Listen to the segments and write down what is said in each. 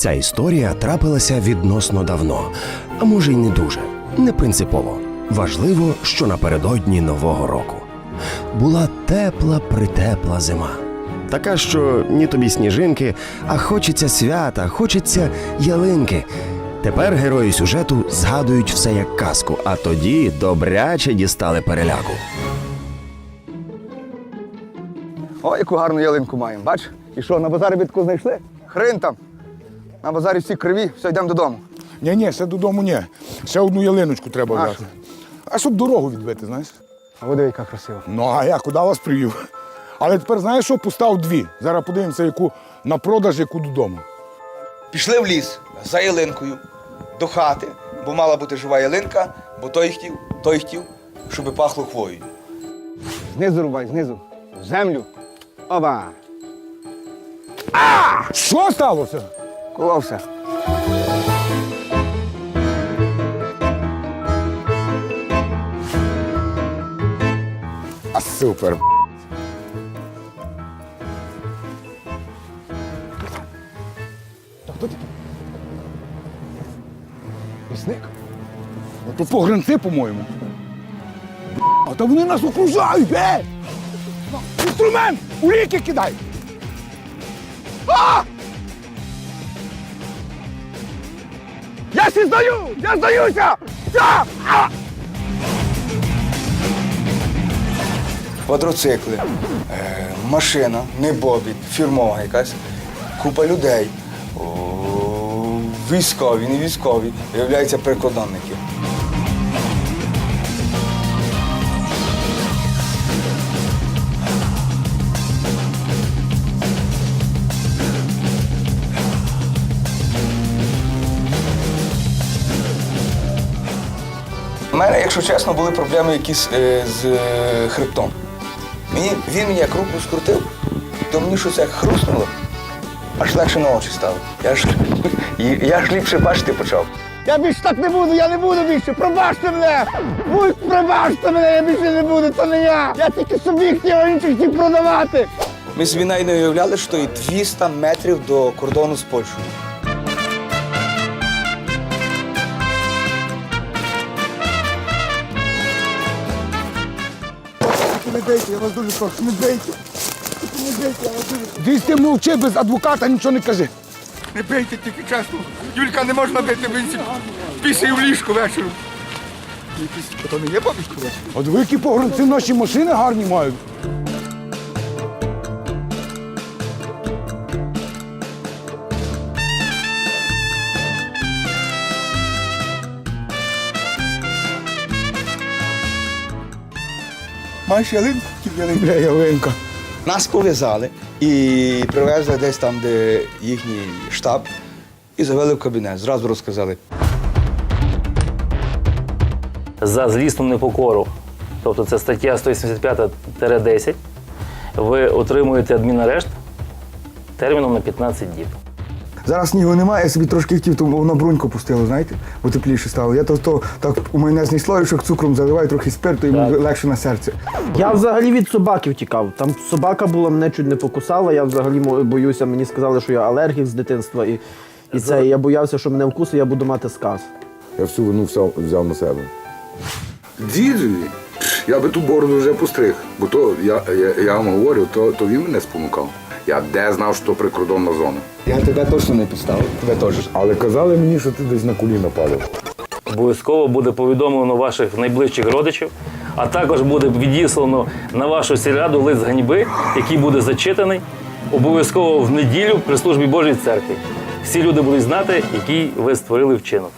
Ця історія трапилася відносно давно, а може й не дуже, не принципово. Важливо, що напередодні Нового року була тепла притепла зима. Така, що ні тобі сніжинки, а хочеться свята, хочеться ялинки. Тепер герої сюжету згадують все як казку, а тоді добряче дістали переляку. О, яку гарну ялинку маємо, бач? І що, на базарі бітку знайшли? Хрин там. На базарі всі криві, все, йдемо додому. Ні, ні, ще додому ні. Ще одну ялиночку треба А взяти. А щоб дорогу відбити, знаєш? А води, яка красива. Ну, а я куди вас привів? Але тепер знаєш що? Постав дві. Зараз подивимося, яку на продаж, яку додому. Пішли в ліс за ялинкою до хати, бо мала бути жива ялинка, бо той хотів, той хотів, щоб пахло хвоєю. Знизу рубай, знизу. В землю. Оба! Що сталося? Коловся. А супер. Лісник? Ну, то погранці, по-моєму. А та вони нас окружають, е! Інструмент! У ліки кидай! Я здаю! Я здаюся! Я! А! Квадроцикли, е, машина, не бобі, фірмова якась, купа людей. О, військові, не військові, виявляються прикордонники. Якщо чесно, були проблеми якісь е, з е, хребтом. Мені, він мені як руку скрутив, то мені щось як хрустнуло, аж легше на очі стало. Я ж, я ж ліпше бачити почав. Я більше так не буду, я не буду більше. Пробачте мене! Будь пробачте мене, я більше не буду, то не я. Я тільки собі хотів, а інших хотів продавати. Ми навіть не уявляли, що і 200 метрів до кордону з Польщею. Бейте, я вас дуже прошу, не бейте. Не бейте, я вас дуже прошу. Ти мовчи, без адвоката нічого не кажи. Не бейте тільки часто. Юлька не можна бити, він після в ліжку вечором. То не є бабушка? От ви які погранці наші машини гарні мають. Маєш ялинку? ялинку. Бля, ялинка. Нас пов'язали і привезли десь там, де їхній штаб, і завели в кабінет. Зразу розказали. за злісну непокору, тобто це стаття 185-10, ви отримуєте адмінарешт терміном на 15 діб. Зараз снігу немає, я собі трошки хотів, то воно бруньку пустило, знаєте, бо тепліше стало. Я то, то так у мене знесло, що цукром заливаю трохи спирту, і Так. легше на серце. Я взагалі від собаки втікав. Там собака була, мене чуть не покусала. Я взагалі боюся, мені сказали, що я алергік з дитинства. І, і це, і я боявся, що мене вкусить, я буду мати сказ. Я всю вину взяв, взяв на себе. Дідові, я би ту бороду вже постриг, бо то я, я, я вам говорю, то, то він мене спонукав. Я де знав, що прикордонна зона. Я тебе точно не підставив, тебе теж. Але казали мені, що ти десь на коліна падав. Обов'язково буде повідомлено ваших найближчих родичів, а також буде відіслано на вашу сільраду лист ганьби, який буде зачитаний обов'язково в неділю при службі Божій церкві. Всі люди будуть знати, який ви створили вчинок.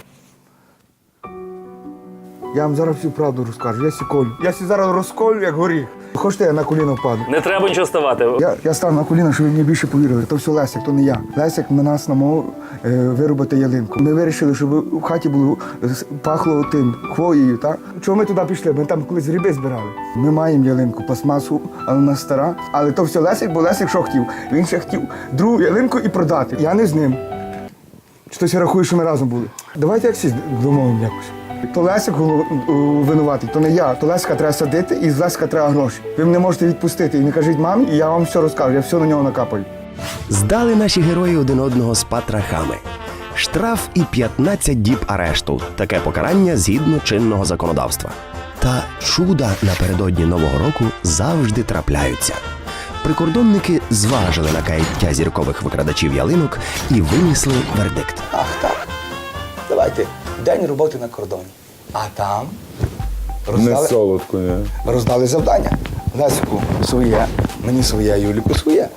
Я вам зараз всю правду розкажу. Я сіколю. Я сі зараз розколю, як горіх. Хочете, я на коліна впаду. Не треба нічого ставати. Я, я став на коліна, щоб ви мені більше повірили. То все Лесик, то не я. Лесик на нас намов е, виробити ялинку. Ми вирішили, щоб в хаті було е, пахло тим хвоєю. Так? Чого ми туди пішли? Ми там колись гриби збирали. Ми маємо ялинку, пластмасу, але вона стара. Але то все Лесик, бо Лесик що хотів? Він ще хотів другу ялинку і продати. Я не з ним. Чи хтось рахує, що ми разом були? Давайте як всі домовимо якось. То Лесик винуватий, то не я. То Лесика треба садити і з Лесика треба гроші. Ви мене можете відпустити і не кажіть мамі, і я вам все розкажу, я все на нього накапаю. Здали наші герої один одного з патрахами. Штраф і 15 діб арешту таке покарання згідно чинного законодавства. Та чуда напередодні нового року завжди трапляються. Прикордонники зважили на каяття зіркових викрадачів ялинок і винесли вердикт. Ах, так. Давайте. День роботи на кордоні. А там Не солодко, ні. роздали завдання. Лесику своє, мені своє, Юліку своє.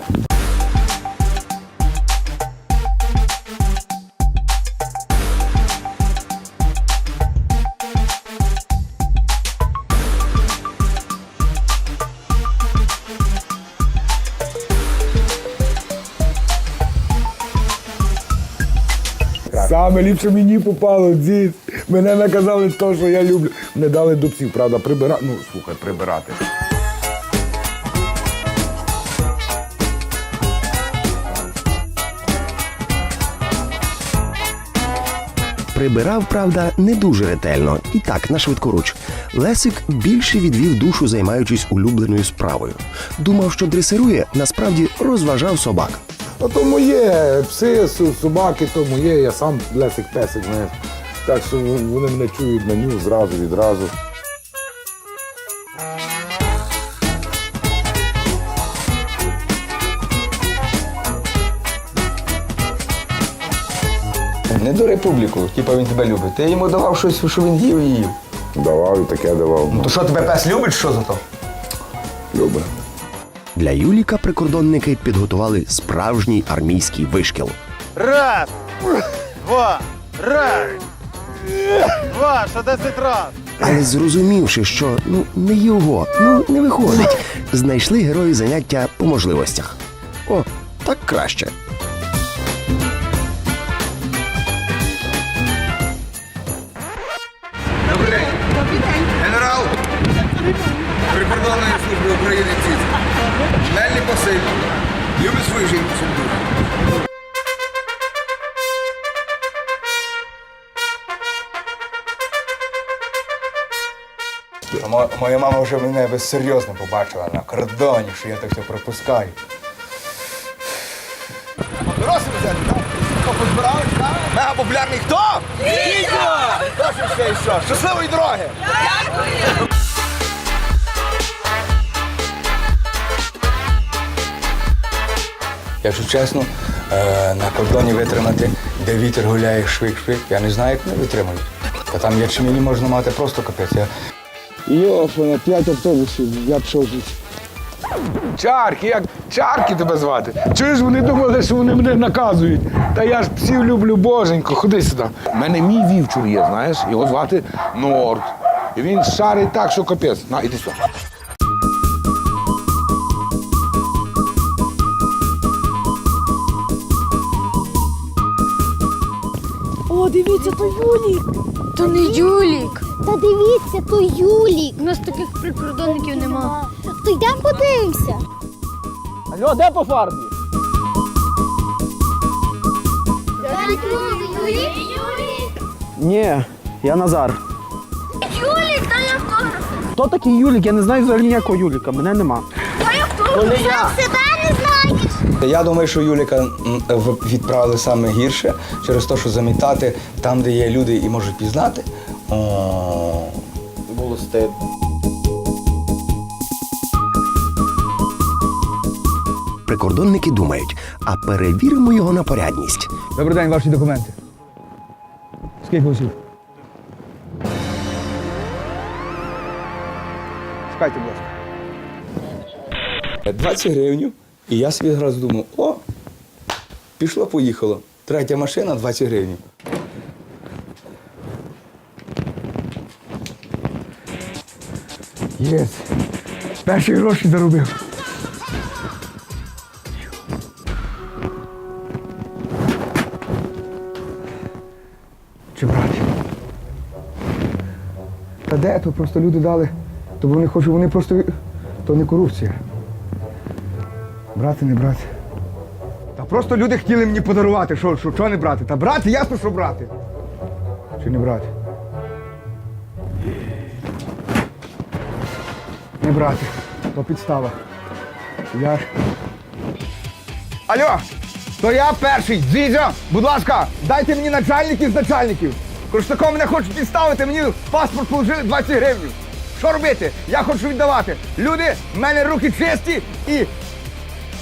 Саме ліпше мені попало, дід. Мене наказали те, що я люблю. Не дали до псів, правда, прибирати. Ну, слухай, прибирати. Прибирав, правда, не дуже ретельно, і так на швидкоруч. Лесик більше відвів душу, займаючись улюбленою справою. Думав, що дресирує, насправді розважав собак. А то моє, пси, собаки, то моє, я сам Лесик песик, знаєш. Так що вони мене чують на ню зразу відразу. Не до республіку, типа він тебе любить. Ти йому давав щось, що він їв і їв. Давав і таке давав. Ну то що тебе пес любить, що за то? Любить. Для Юліка прикордонники підготували справжній армійський вишкіл. Раз, два, раз, два, ще десять раз. Але зрозумівши, що ну не його, ну не виходить, знайшли герої заняття по можливостях. О, так краще. Василь. Любить свою жінку дуже. Мо- Моя мама вже мене би серйозно побачила на кордоні, що я так все пропускаю. Дорослі взяти, так? Позбирали, так? Мега популярний хто? Хто ж і що? Щасливої дороги! Якщо чесно, е, на кордоні витримати, де вітер гуляє швик-швик, я не знаю, як вони витримають. Та там ячмені можна мати просто капець. Я... Йофа, на п'ять автобусів, я пішов звідси. Чарки, як чарки тебе звати. Чуєш, вони думали, що вони мене наказують. Та я ж псів люблю, боженько, ходи сюди. У мене мій вівчур є, знаєш, його звати Норд. І він шарить так, що капець. На, іди сюди. Дивіться, то Юлік. То не Юлік. Та дивіться, то Юлік. У нас таких прикордонників нема. То йдемо подивимося. Алло, де по фарбі? Юлік? Ні, я Назар. Юлік, дай автограф. Хто такий Юлік? Я не знаю взагалі ніякого Юліка, мене нема. Дай автограф. не. Себе не знаєш. Я думаю, що Юліка в- відправили саме гірше через те, що замітати там, де є люди і можуть пізнати. О, Було стидно. Прикордонники думають, а перевіримо його на порядність. Добрий день, ваші документи. Скільки усіх? Чекайте, будь ласка. 20 гривень. І я собі одразу думав, о, пішло, поїхало. Третя машина 20 гривень. Єс. Перші гроші заробив. Чи брати? Та де? То просто люди дали. То вони хочуть, вони просто. То не корупція. Брати, не брати. Та просто люди хотіли мені подарувати. Що, що, що не брати? Та брати, ясно, що брати. Чи не брати? Не брати. То підстава. Я ж. Алло, то я перший. Дзідзя, будь ласка, дайте мені начальників з начальників. Коштаком мене хочуть підставити, мені паспорт положили 20 гривень. Що робити? Я хочу віддавати. Люди, в мене руки чисті і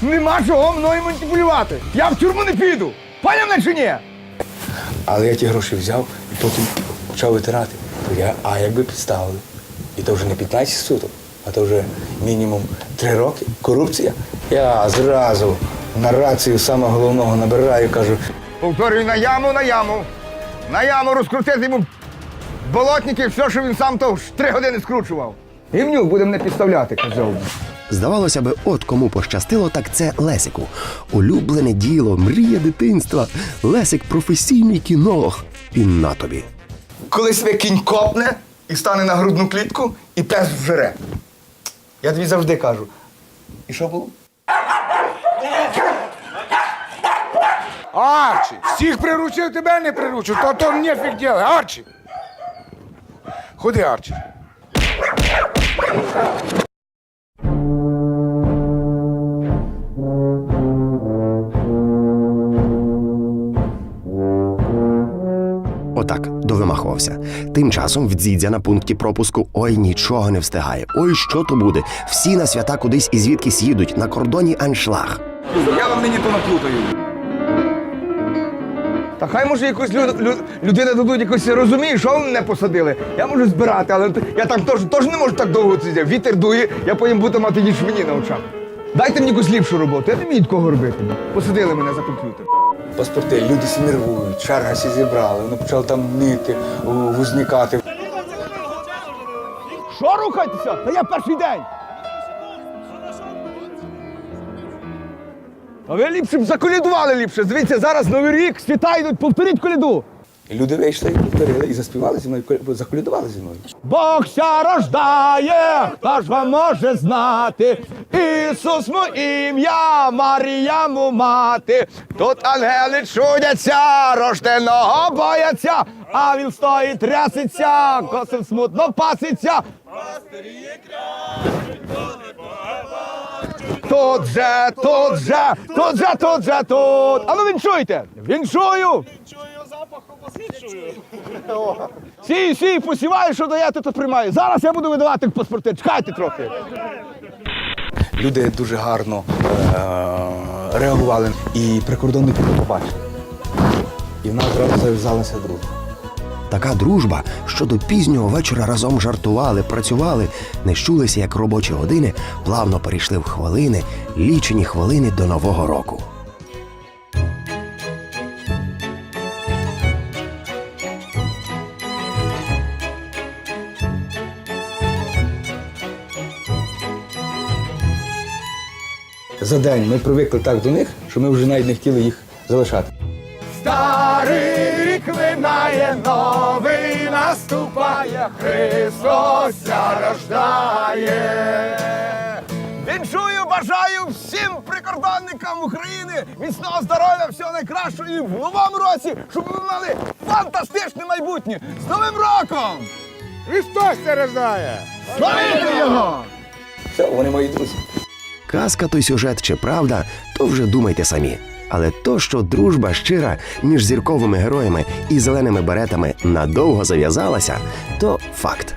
нема чого мною маніпулювати. Я в тюрму не піду. Поняв чи ні? Але я ті гроші взяв і потім почав витирати. То я, а якби підставили? І то вже не 15 суток, а то вже мінімум 3 роки. Корупція. Я зразу на рацію самого головного набираю, кажу, Повторюю, на яму, на яму. На яму розкрутити йому болотники, все, що він сам то ж три години скручував. Гімнюк буде мене підставляти, казав. Здавалося би, от кому пощастило, так це Лесику. Улюблене діло, мрія дитинства. Лесик професійний кінолог. І на тобі. коли себе кінь копне і стане на грудну клітку, і пес вжере. Я тобі завжди кажу. І що було? Арчі, всіх приручив, тебе не приручив, то то нефіг ділай, Арчі. Ходи, Арчі. Довимахувався. Тим часом в дзідзя на пункті пропуску ой нічого не встигає. Ой, що то буде? Всі на свята кудись і звідкись їдуть на кордоні аншлаг. Я вам нині то наплутаю. Та хай може якусь лю- лю- людина дадуть якось розуміє, що ви мене посадили. Я можу збирати, але я там теж, теж не можу так довго сидіти. Вітер дує, я потім буду мати ніж мені на очах. Дайте мені якусь ліпшу роботу, я не вмію такого робити. Посадили мене за комп'ютер. Паспорти, люди всі нервують, черга всі зібрали, вони почали там нити, вузникати. Що рухайтеся? Та я перший день. А ви ліпше б заколядували ліпше. Дивіться, зараз новий рік, світа йдуть, повторіть коляду. І люди вийшли, і повторили, і заспівали зі мною, заколядували зі мною. Бог ся рождає, хто ж вам може знати? Ісус му ім'я, Марія му мати. Тут ангели чудяться, рожденого бояться, а він стоїть трясеться, косим смутно паситься. Тут же, тут же, тут же, тут же, тут. А ну вінчуйте! Вінчую! Сій, сій, посіваю, що даєте, то приймаю. Зараз я буду видавати паспорти. Чекайте трохи. Люди дуже гарно е- реагували, і прикордонники побачили. І в нас одразу зав'язалася дружба. Така дружба, що до пізнього вечора разом жартували, працювали, не щулися, як робочі години, плавно перейшли в хвилини, лічені хвилини до Нового року. За день ми привикли так до них, що ми вже навіть не хотіли їх залишати. Старий рік минає, новий наступає, Христос рождає. Віншую, бажаю всім прикордонникам України міцного здоров'я, всього найкращого і в новому році, щоб ви мали фантастичне майбутнє. З Новим роком! Христос рождає! Славімо його! Все, вони мої друзі. Казка той сюжет чи правда, то вже думайте самі. Але то, що дружба щира між зірковими героями і зеленими беретами надовго зав'язалася, то факт.